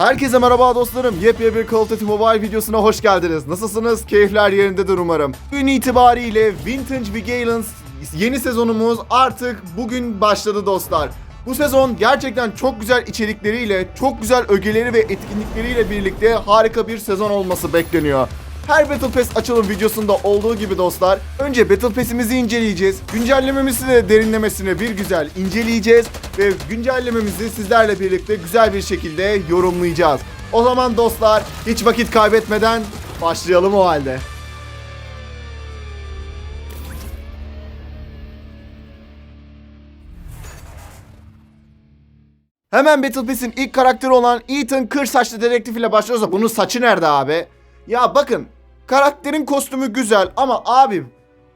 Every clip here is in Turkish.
Herkese merhaba dostlarım. Yepyeni bir Call of Duty Mobile videosuna hoş geldiniz. Nasılsınız? Keyifler yerindedir umarım. Gün itibariyle Vintage Vigilance yeni sezonumuz artık bugün başladı dostlar. Bu sezon gerçekten çok güzel içerikleriyle, çok güzel ögeleri ve etkinlikleriyle birlikte harika bir sezon olması bekleniyor. Her Battle Pass açılım videosunda olduğu gibi dostlar, önce Battle Pass'imizi inceleyeceğiz. Güncellememizi de derinlemesine bir güzel inceleyeceğiz ve güncellememizi sizlerle birlikte güzel bir şekilde yorumlayacağız. O zaman dostlar, hiç vakit kaybetmeden başlayalım o halde. Hemen Battle Pass'in ilk karakteri olan Ethan kır saçlı dedektif ile başlıyorsa bunun saçı nerede abi? Ya bakın karakterin kostümü güzel ama abi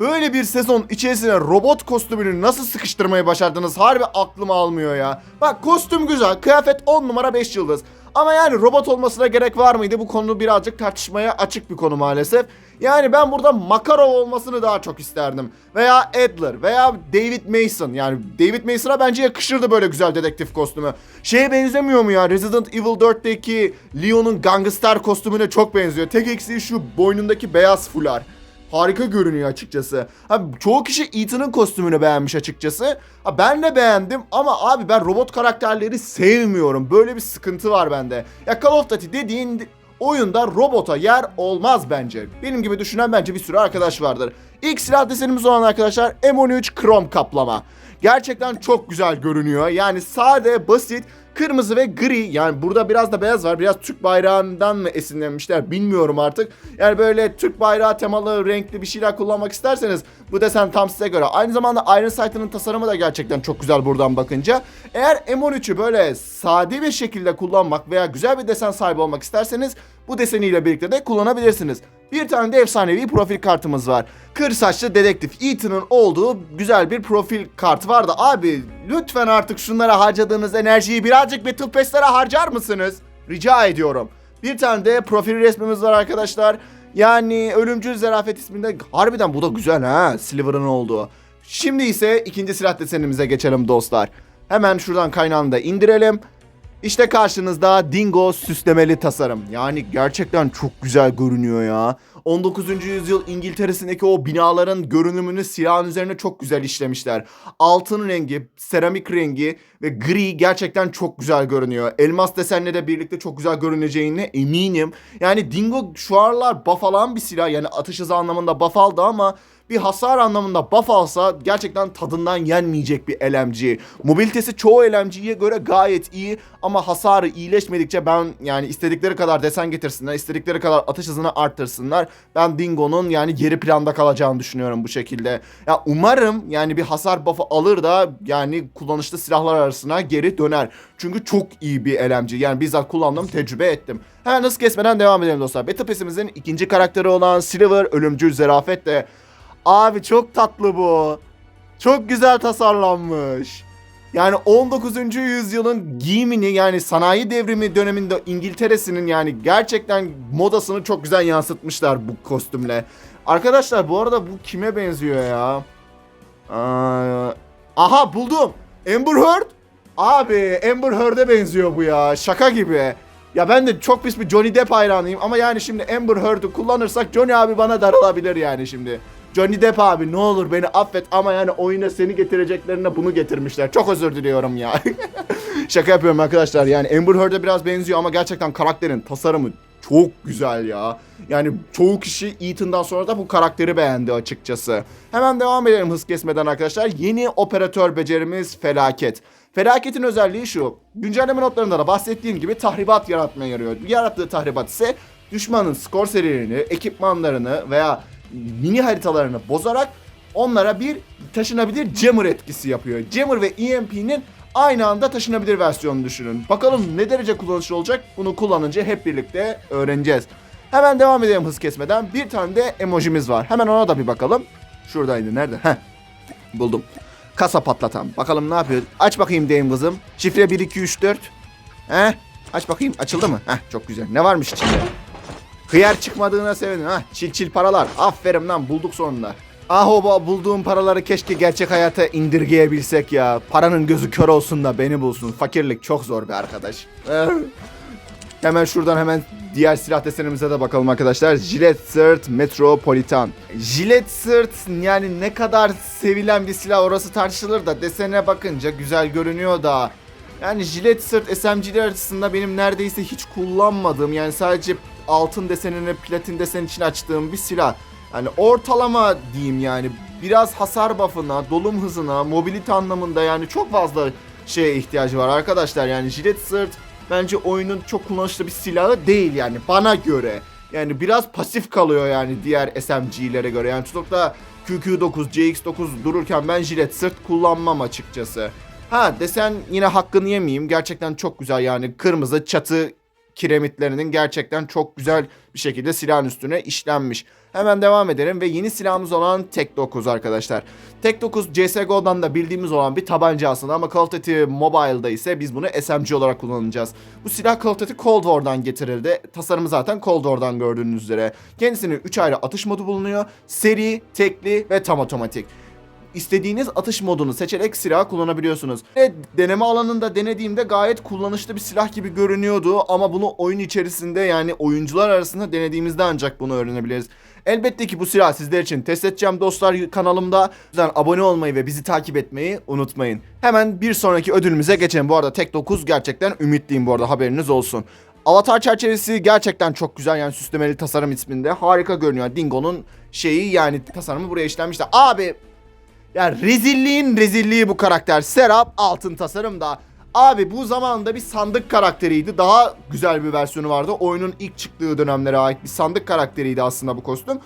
böyle bir sezon içerisine robot kostümünü nasıl sıkıştırmayı başardınız harbi aklım almıyor ya. Bak kostüm güzel kıyafet 10 numara 5 yıldız. Ama yani robot olmasına gerek var mıydı? Bu konu birazcık tartışmaya açık bir konu maalesef. Yani ben burada Makarov olmasını daha çok isterdim. Veya Adler veya David Mason. Yani David Mason'a bence yakışırdı böyle güzel dedektif kostümü. Şeye benzemiyor mu ya? Resident Evil 4'teki Leon'un gangster kostümüne çok benziyor. Tek eksiği şu boynundaki beyaz fular. Harika görünüyor açıkçası. Abi çoğu kişi Ethan'ın kostümünü beğenmiş açıkçası. Ha, ben de beğendim ama abi ben robot karakterleri sevmiyorum. Böyle bir sıkıntı var bende. Ya Call of Duty dediğin oyunda robota yer olmaz bence. Benim gibi düşünen bence bir sürü arkadaş vardır. İlk silah desenimiz olan arkadaşlar M13 krom kaplama. Gerçekten çok güzel görünüyor. Yani sade, basit, kırmızı ve gri. Yani burada biraz da beyaz var. Biraz Türk bayrağından mı esinlenmişler bilmiyorum artık. Yani böyle Türk bayrağı temalı renkli bir şeyler kullanmak isterseniz bu desen tam size göre. Aynı zamanda Iron Sight'ın tasarımı da gerçekten çok güzel buradan bakınca. Eğer M13'ü böyle sade bir şekilde kullanmak veya güzel bir desen sahibi olmak isterseniz bu deseniyle birlikte de kullanabilirsiniz. Bir tane de efsanevi profil kartımız var. Kır saçlı dedektif Ethan'ın olduğu güzel bir profil kartı vardı. Abi lütfen artık şunlara harcadığınız enerjiyi birazcık Battle Pass'lere harcar mısınız? Rica ediyorum. Bir tane de profil resmimiz var arkadaşlar. Yani Ölümcül Zerafet isminde harbiden bu da güzel ha Sliver'ın olduğu. Şimdi ise ikinci silah desenimize geçelim dostlar. Hemen şuradan kaynağını da indirelim. İşte karşınızda Dingo süslemeli tasarım. Yani gerçekten çok güzel görünüyor ya. 19. yüzyıl İngiltere'sindeki o binaların görünümünü silahın üzerine çok güzel işlemişler. Altın rengi, seramik rengi ve gri gerçekten çok güzel görünüyor. Elmas desenle de birlikte çok güzel görüneceğine eminim. Yani Dingo şu aralar buff alan bir silah. Yani atış hızı anlamında buff aldı ama bir hasar anlamında buff alsa gerçekten tadından yenmeyecek bir LMG. Mobilitesi çoğu LMG'ye göre gayet iyi ama hasarı iyileşmedikçe ben yani istedikleri kadar desen getirsinler, istedikleri kadar atış hızını arttırsınlar. Ben Dingo'nun yani geri planda kalacağını düşünüyorum bu şekilde. Ya umarım yani bir hasar buff'ı alır da yani kullanışlı silahlar arasına geri döner. Çünkü çok iyi bir LMG. Yani bizzat kullandım, tecrübe ettim. Hemen hızlı kesmeden devam edelim dostlar. Pass'imizin ikinci karakteri olan Silver Ölümcül Zerafet de Abi çok tatlı bu. Çok güzel tasarlanmış. Yani 19. yüzyılın giyimini yani sanayi devrimi döneminde İngiltere'sinin yani gerçekten modasını çok güzel yansıtmışlar bu kostümle. Arkadaşlar bu arada bu kime benziyor ya? Aa, aha buldum. Amber Heard. Abi Amber Heard'e benziyor bu ya. Şaka gibi. Ya ben de çok pis bir Johnny Depp hayranıyım ama yani şimdi Amber Heard'ı kullanırsak Johnny abi bana darılabilir yani şimdi. Johnny Depp abi ne olur beni affet ama yani oyuna seni getireceklerine bunu getirmişler. Çok özür diliyorum ya. Şaka yapıyorum arkadaşlar. Yani Amber Heard'e biraz benziyor ama gerçekten karakterin tasarımı çok güzel ya. Yani çoğu kişi Ethan'dan sonra da bu karakteri beğendi açıkçası. Hemen devam edelim hız kesmeden arkadaşlar. Yeni operatör becerimiz felaket. Felaketin özelliği şu. Güncelleme notlarında da bahsettiğim gibi tahribat yaratmaya yarıyor. Yarattığı tahribat ise düşmanın skor serilerini, ekipmanlarını veya mini haritalarını bozarak onlara bir taşınabilir jammer etkisi yapıyor. Jammer ve EMP'nin aynı anda taşınabilir versiyonunu düşünün. Bakalım ne derece kullanışlı olacak bunu kullanınca hep birlikte öğreneceğiz. Hemen devam edelim hız kesmeden. Bir tane de emojimiz var. Hemen ona da bir bakalım. Şuradaydı. Nerede? Heh. Buldum. Kasa patlatan. Bakalım ne yapıyor? Aç bakayım deyim kızım. Şifre 1 2 3 4. Heh. Aç bakayım. Açıldı mı? Heh çok güzel. Ne varmış içinde? Hıyar çıkmadığına sevindim. Ha, çil çil paralar. Aferin lan bulduk sonunda. Ah o bulduğum paraları keşke gerçek hayata indirgeyebilsek ya. Paranın gözü kör olsun da beni bulsun. Fakirlik çok zor be arkadaş. Eh. Hemen şuradan hemen diğer silah desenimize de bakalım arkadaşlar. Jilet Sırt Metropolitan. Jilet Sırt yani ne kadar sevilen bir silah orası tartışılır da desene bakınca güzel görünüyor da. Yani jilet sırt SMG'ler açısından benim neredeyse hiç kullanmadığım yani sadece altın desenini platin desen için açtığım bir silah. Yani ortalama diyeyim yani biraz hasar buff'ına, dolum hızına, mobilite anlamında yani çok fazla şeye ihtiyacı var arkadaşlar. Yani jilet sırt bence oyunun çok kullanışlı bir silahı değil yani bana göre. Yani biraz pasif kalıyor yani diğer SMG'lere göre. Yani tutup da QQ9, CX9 dururken ben jilet sırt kullanmam açıkçası. Ha desen yine hakkını yemeyeyim. Gerçekten çok güzel yani kırmızı çatı kiremitlerinin gerçekten çok güzel bir şekilde silahın üstüne işlenmiş. Hemen devam edelim ve yeni silahımız olan Tek 9 arkadaşlar. Tek 9 CSGO'dan da bildiğimiz olan bir tabanca aslında ama Call of Duty Mobile'da ise biz bunu SMG olarak kullanacağız. Bu silah Call of Duty Cold War'dan getirildi. Tasarımı zaten Cold War'dan gördüğünüz üzere. Kendisinin 3 ayrı atış modu bulunuyor. Seri, tekli ve tam otomatik istediğiniz atış modunu seçerek silah kullanabiliyorsunuz. Ve deneme alanında denediğimde gayet kullanışlı bir silah gibi görünüyordu ama bunu oyun içerisinde yani oyuncular arasında denediğimizde ancak bunu öğrenebiliriz. Elbette ki bu silah sizler için test edeceğim dostlar kanalımda. Yüzden abone olmayı ve bizi takip etmeyi unutmayın. Hemen bir sonraki ödülümüze geçelim. Bu arada Tek 9 gerçekten ümitliyim bu arada haberiniz olsun. Avatar çerçevesi gerçekten çok güzel yani süslemeli tasarım isminde. Harika görünüyor. Dingo'nun şeyi yani tasarımı buraya işlenmişti. Abi ya rezilliğin rezilliği bu karakter. Serap altın tasarım da. Abi bu zamanda bir sandık karakteriydi. Daha güzel bir versiyonu vardı. Oyunun ilk çıktığı dönemlere ait bir sandık karakteriydi aslında bu kostüm.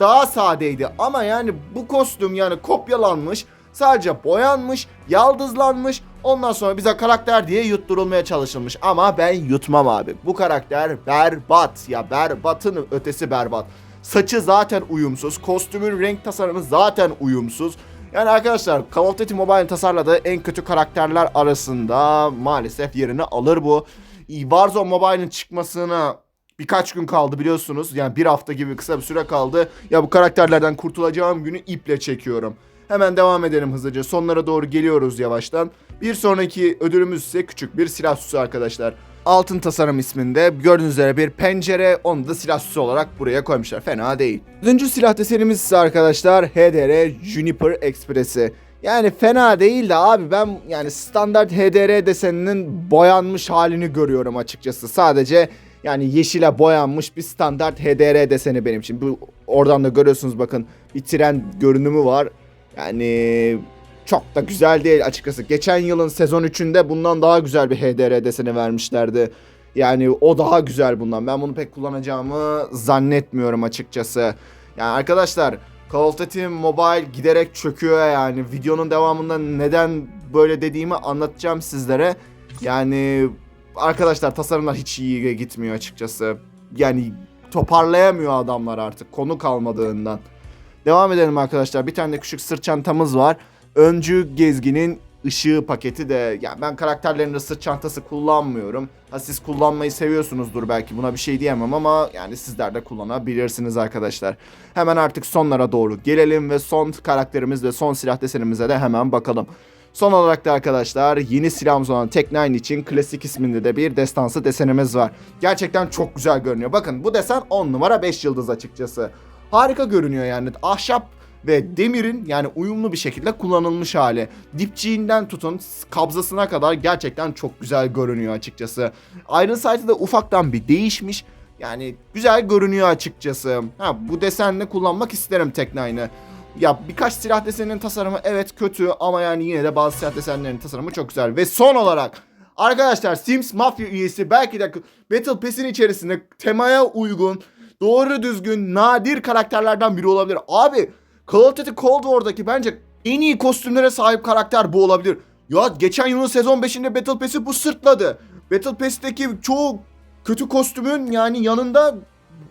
Daha sadeydi ama yani bu kostüm yani kopyalanmış. Sadece boyanmış, yaldızlanmış. Ondan sonra bize karakter diye yutturulmaya çalışılmış. Ama ben yutmam abi. Bu karakter berbat ya berbatın ötesi berbat. Saçı zaten uyumsuz. Kostümün renk tasarımı zaten uyumsuz. Yani arkadaşlar Call of Duty Mobile'in tasarladığı en kötü karakterler arasında maalesef yerini alır bu. Warzone Mobile'in çıkmasına birkaç gün kaldı biliyorsunuz. Yani bir hafta gibi kısa bir süre kaldı. Ya bu karakterlerden kurtulacağım günü iple çekiyorum. Hemen devam edelim hızlıca. Sonlara doğru geliyoruz yavaştan. Bir sonraki ödülümüz ise küçük bir silah süsü arkadaşlar. Altın tasarım isminde gördüğünüz üzere bir pencere onu da silah süsü olarak buraya koymuşlar. Fena değil. Dördüncü silah desenimiz ise arkadaşlar HDR Juniper Express'i. Yani fena değil de abi ben yani standart HDR deseninin boyanmış halini görüyorum açıkçası. Sadece yani yeşile boyanmış bir standart HDR deseni benim için. Bu oradan da görüyorsunuz bakın bir tren görünümü var. Yani çok da güzel değil açıkçası. Geçen yılın sezon 3'ünde bundan daha güzel bir HDR deseni vermişlerdi. Yani o daha güzel bundan. Ben bunu pek kullanacağımı zannetmiyorum açıkçası. Yani arkadaşlar Call of Duty Mobile giderek çöküyor yani. Videonun devamında neden böyle dediğimi anlatacağım sizlere. Yani arkadaşlar tasarımlar hiç iyi gitmiyor açıkçası. Yani toparlayamıyor adamlar artık konu kalmadığından. Devam edelim arkadaşlar. Bir tane de küçük sırt çantamız var. Öncü gezginin ışığı paketi de ya ben karakterlerin sırt çantası kullanmıyorum. Ha siz kullanmayı seviyorsunuzdur belki buna bir şey diyemem ama yani sizler de kullanabilirsiniz arkadaşlar. Hemen artık sonlara doğru gelelim ve son karakterimiz ve son silah desenimize de hemen bakalım. Son olarak da arkadaşlar yeni silahımız olan Tek 9 için klasik isminde de bir destansı desenimiz var. Gerçekten çok güzel görünüyor. Bakın bu desen 10 numara 5 yıldız açıkçası. Harika görünüyor yani. Ahşap ve demirin yani uyumlu bir şekilde kullanılmış hali. Dipçiğinden tutun kabzasına kadar gerçekten çok güzel görünüyor açıkçası. Iron Sight'ı da ufaktan bir değişmiş. Yani güzel görünüyor açıkçası. Ha bu desenle kullanmak isterim Tek9'ı. Ya birkaç silah deseninin tasarımı evet kötü ama yani yine de bazı silah desenlerinin tasarımı çok güzel. Ve son olarak arkadaşlar Sims Mafia üyesi belki de Battle Pass'in içerisinde temaya uygun doğru düzgün nadir karakterlerden biri olabilir. Abi Call of Duty Cold War'daki bence en iyi kostümlere sahip karakter bu olabilir. Ya geçen yılın sezon 5'inde Battle Pass'i bu sırtladı. Battle Pass'teki çoğu kötü kostümün yani yanında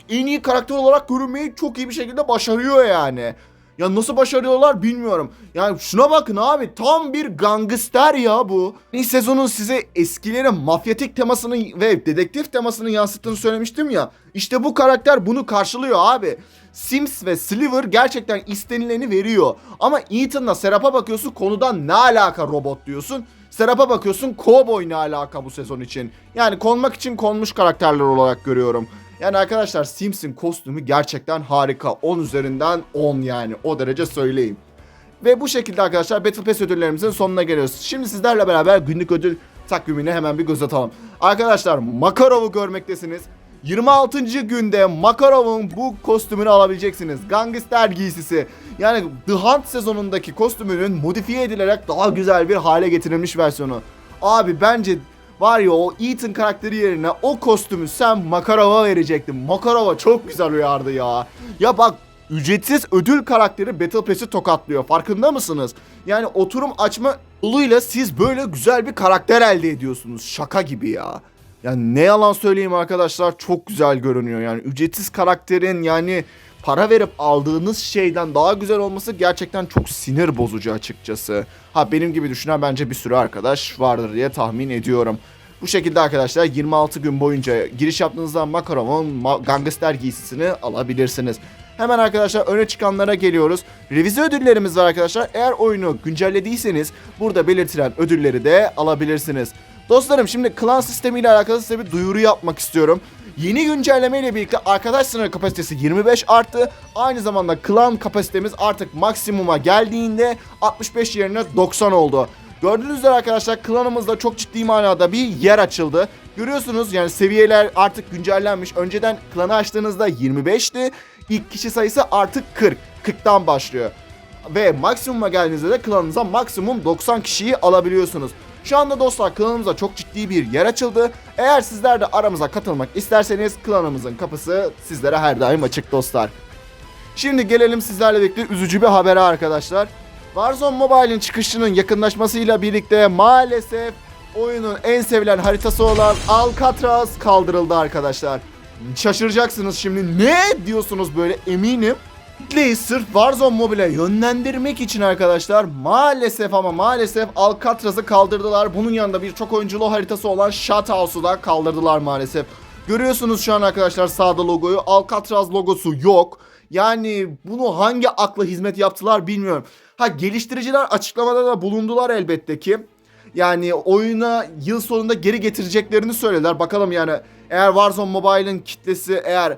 en iyi karakter olarak görünmeyi çok iyi bir şekilde başarıyor yani. Ya nasıl başarıyorlar bilmiyorum. Yani şuna bakın abi tam bir gangster ya bu. İlk sezonun size eskilerin mafyatik temasını ve dedektif temasını yansıttığını söylemiştim ya. İşte bu karakter bunu karşılıyor abi. Sims ve Sliver gerçekten istenileni veriyor. Ama Ethan'la Serap'a bakıyorsun konudan ne alaka robot diyorsun. Serap'a bakıyorsun Cowboy ne alaka bu sezon için. Yani konmak için konmuş karakterler olarak görüyorum. Yani arkadaşlar Sims'in kostümü gerçekten harika. 10 üzerinden 10 yani o derece söyleyeyim. Ve bu şekilde arkadaşlar Battle Pass ödüllerimizin sonuna geliyoruz. Şimdi sizlerle beraber günlük ödül takvimine hemen bir göz atalım. Arkadaşlar Makarov'u görmektesiniz. 26. günde Makarov'un bu kostümünü alabileceksiniz. Gangster giysisi. Yani The Hunt sezonundaki kostümünün modifiye edilerek daha güzel bir hale getirilmiş versiyonu. Abi bence var ya o Ethan karakteri yerine o kostümü sen Makarov'a verecektin. Makarova çok güzel uyardı ya. Ya bak ücretsiz ödül karakteri Battle Pass'i tokatlıyor. Farkında mısınız? Yani oturum açma yoluyla siz böyle güzel bir karakter elde ediyorsunuz. Şaka gibi ya. Yani ne yalan söyleyeyim arkadaşlar çok güzel görünüyor. Yani ücretsiz karakterin yani para verip aldığınız şeyden daha güzel olması gerçekten çok sinir bozucu açıkçası. Ha benim gibi düşünen bence bir sürü arkadaş vardır diye tahmin ediyorum. Bu şekilde arkadaşlar 26 gün boyunca giriş yaptığınızda Makarov'un ma- gangster giysisini alabilirsiniz. Hemen arkadaşlar öne çıkanlara geliyoruz. Revize ödüllerimiz var arkadaşlar. Eğer oyunu güncellediyseniz burada belirtilen ödülleri de alabilirsiniz. Dostlarım şimdi klan sistemiyle alakalı size bir duyuru yapmak istiyorum. Yeni güncelleme ile birlikte arkadaş sınırı kapasitesi 25 arttı. Aynı zamanda klan kapasitemiz artık maksimuma geldiğinde 65 yerine 90 oldu. Gördüğünüz üzere arkadaşlar klanımızda çok ciddi manada bir yer açıldı. Görüyorsunuz yani seviyeler artık güncellenmiş. Önceden klanı açtığınızda 25'ti. İlk kişi sayısı artık 40. 40'tan başlıyor. Ve maksimuma geldiğinizde de klanınıza maksimum 90 kişiyi alabiliyorsunuz. Şu anda dostlar klanımıza çok ciddi bir yer açıldı. Eğer sizler de aramıza katılmak isterseniz klanımızın kapısı sizlere her daim açık dostlar. Şimdi gelelim sizlerle birlikte üzücü bir habere arkadaşlar. Warzone Mobile'in çıkışının yakınlaşmasıyla birlikte maalesef oyunun en sevilen haritası olan Alcatraz kaldırıldı arkadaşlar. Şaşıracaksınız şimdi ne diyorsunuz böyle eminim. Kitleyi sırf Warzone Mobile'e yönlendirmek için arkadaşlar maalesef ama maalesef Alcatraz'ı kaldırdılar. Bunun yanında birçok oyunculu haritası olan Shothouse'u da kaldırdılar maalesef. Görüyorsunuz şu an arkadaşlar sağda logoyu. Alcatraz logosu yok. Yani bunu hangi akla hizmet yaptılar bilmiyorum. Ha geliştiriciler açıklamada da bulundular elbette ki. Yani oyuna yıl sonunda geri getireceklerini söylediler. Bakalım yani eğer Warzone Mobile'ın kitlesi eğer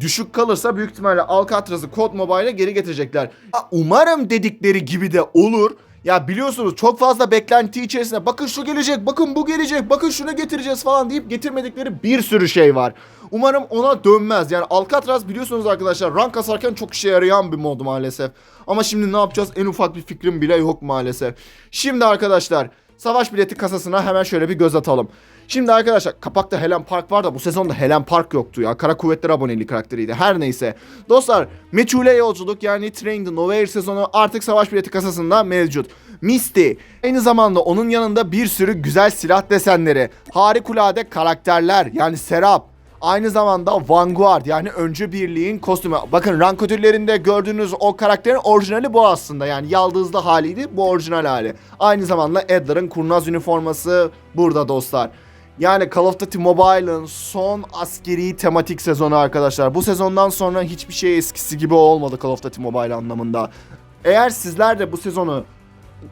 düşük kalırsa büyük ihtimalle Alcatraz'ı Code Mobile'e geri getirecekler. Ha, Umarım dedikleri gibi de olur. Ya biliyorsunuz çok fazla beklenti içerisinde bakın şu gelecek, bakın bu gelecek, bakın şunu getireceğiz falan deyip getirmedikleri bir sürü şey var. Umarım ona dönmez. Yani Alcatraz biliyorsunuz arkadaşlar rank kasarken çok işe yarayan bir mod maalesef. Ama şimdi ne yapacağız en ufak bir fikrim bile yok maalesef. Şimdi arkadaşlar savaş bileti kasasına hemen şöyle bir göz atalım. Şimdi arkadaşlar kapakta Helen Park var da bu sezonda Helen Park yoktu ya. Kara Kuvvetler aboneli karakteriydi. Her neyse. Dostlar Meçhule Yolculuk yani Train the Nowhere sezonu artık savaş bileti kasasında mevcut. Misty. Aynı zamanda onun yanında bir sürü güzel silah desenleri. Harikulade karakterler yani Serap. Aynı zamanda Vanguard yani öncü birliğin kostümü. Bakın rank ödüllerinde gördüğünüz o karakterin orijinali bu aslında. Yani yaldızlı haliydi bu orijinal hali. Aynı zamanda Edgar'ın kurnaz üniforması burada dostlar. Yani Call of Duty Mobile'ın son askeri tematik sezonu arkadaşlar. Bu sezondan sonra hiçbir şey eskisi gibi olmadı Call of Duty Mobile anlamında. Eğer sizler de bu sezonu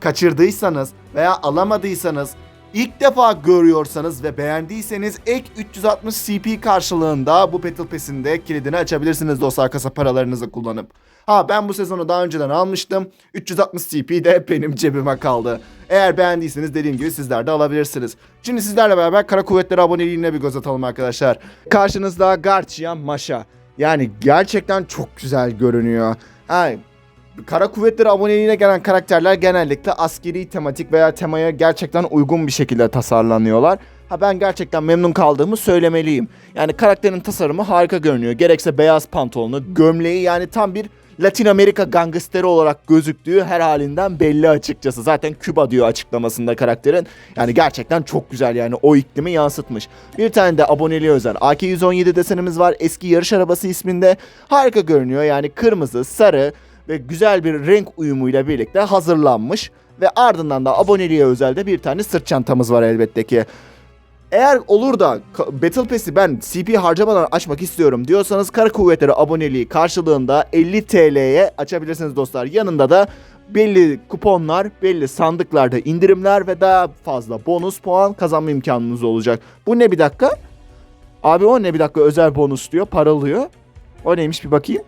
kaçırdıysanız veya alamadıysanız ilk defa görüyorsanız ve beğendiyseniz ek 360 CP karşılığında bu Battle Pass'in de kilidini açabilirsiniz dostlar kasa paralarınızı kullanıp. Ha ben bu sezonu daha önceden almıştım. 360 CP de benim cebime kaldı. Eğer beğendiyseniz dediğim gibi sizler de alabilirsiniz. Şimdi sizlerle beraber Kara Kuvvetleri aboneliğine bir göz atalım arkadaşlar. Karşınızda Garcia Maşa. Yani gerçekten çok güzel görünüyor. Ha, Kara Kuvvetleri aboneliğine gelen karakterler genellikle askeri tematik veya temaya gerçekten uygun bir şekilde tasarlanıyorlar. Ha ben gerçekten memnun kaldığımı söylemeliyim. Yani karakterin tasarımı harika görünüyor. Gerekse beyaz pantolonu, gömleği yani tam bir Latin Amerika gangsteri olarak gözüktüğü her halinden belli açıkçası. Zaten Küba diyor açıklamasında karakterin. Yani gerçekten çok güzel yani o iklimi yansıtmış. Bir tane de aboneliğe özel AK-117 desenimiz var. Eski yarış arabası isminde. Harika görünüyor yani kırmızı, sarı, ve güzel bir renk uyumuyla birlikte hazırlanmış ve ardından da aboneliğe özel de bir tane sırt çantamız var elbette ki. Eğer olur da Battle Pass'i ben CP harcamadan açmak istiyorum diyorsanız Kara Kuvvetleri aboneliği karşılığında 50 TL'ye açabilirsiniz dostlar. Yanında da belli kuponlar, belli sandıklarda indirimler ve daha fazla bonus puan kazanma imkanınız olacak. Bu ne bir dakika? Abi o ne bir dakika özel bonus diyor, paralıyor. O neymiş bir bakayım.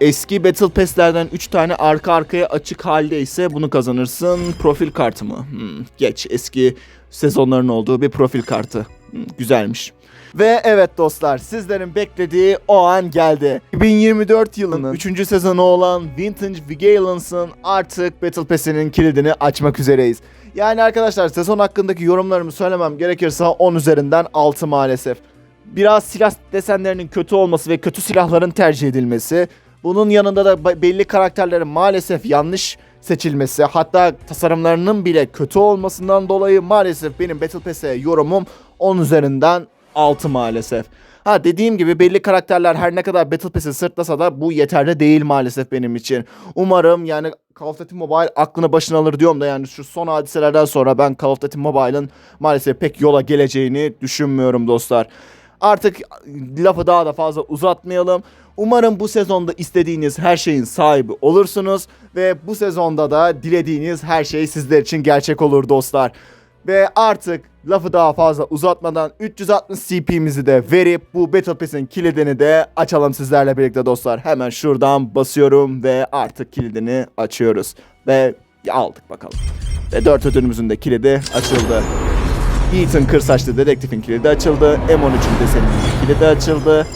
Eski Battle Pass'lerden 3 tane arka arkaya açık halde ise bunu kazanırsın. Profil kartı mı? Hmm, geç eski sezonların olduğu bir profil kartı. Hmm, güzelmiş. Ve evet dostlar sizlerin beklediği o an geldi. 2024 yılının 3. sezonu olan Vintage Vigilance'ın artık Battle Pass'inin kilidini açmak üzereyiz. Yani arkadaşlar sezon hakkındaki yorumlarımı söylemem gerekirse 10 üzerinden 6 maalesef. Biraz silah desenlerinin kötü olması ve kötü silahların tercih edilmesi. Bunun yanında da belli karakterlerin maalesef yanlış seçilmesi hatta tasarımlarının bile kötü olmasından dolayı maalesef benim Battle Pass'e yorumum 10 üzerinden 6 maalesef. Ha dediğim gibi belli karakterler her ne kadar Battle Pass'i sırtlasa da bu yeterli değil maalesef benim için. Umarım yani Call of Duty Mobile aklını başına alır diyorum da yani şu son hadiselerden sonra ben Call of Duty Mobile'ın maalesef pek yola geleceğini düşünmüyorum dostlar. Artık lafı daha da fazla uzatmayalım. Umarım bu sezonda istediğiniz her şeyin sahibi olursunuz ve bu sezonda da dilediğiniz her şey sizler için gerçek olur dostlar. Ve artık lafı daha fazla uzatmadan 360 CP'mizi de verip bu Battle Pass'in kilidini de açalım sizlerle birlikte dostlar. Hemen şuradan basıyorum ve artık kilidini açıyoruz. Ve aldık bakalım. Ve 4 ödülümüzün de kilidi açıldı. Ethan Kırsaçlı dedektifin kilidi açıldı. M13'ün deseninin kilidi açıldı.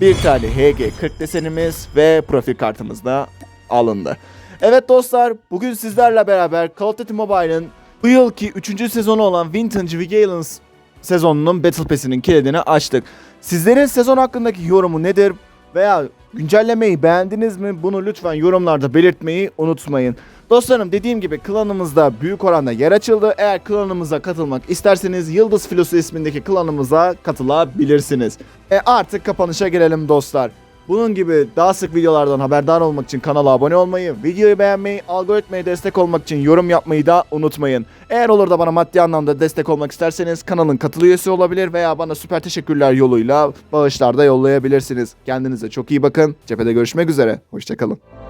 Bir tane HG40 desenimiz ve profil kartımız da alındı. Evet dostlar bugün sizlerle beraber Call of Duty Mobile'ın bu yılki 3. sezonu olan Vintage Vigilance sezonunun Battle Pass'inin kilidini açtık. Sizlerin sezon hakkındaki yorumu nedir? Veya güncellemeyi beğendiniz mi? Bunu lütfen yorumlarda belirtmeyi unutmayın. Dostlarım dediğim gibi klanımızda büyük oranda yer açıldı. Eğer klanımıza katılmak isterseniz Yıldız Filosu ismindeki klanımıza katılabilirsiniz. E artık kapanışa gelelim dostlar. Bunun gibi daha sık videolardan haberdar olmak için kanala abone olmayı, videoyu beğenmeyi, algoritmaya destek olmak için yorum yapmayı da unutmayın. Eğer olur da bana maddi anlamda destek olmak isterseniz kanalın katıl üyesi olabilir veya bana süper teşekkürler yoluyla bağışlar da yollayabilirsiniz. Kendinize çok iyi bakın. Cephede görüşmek üzere. Hoşçakalın.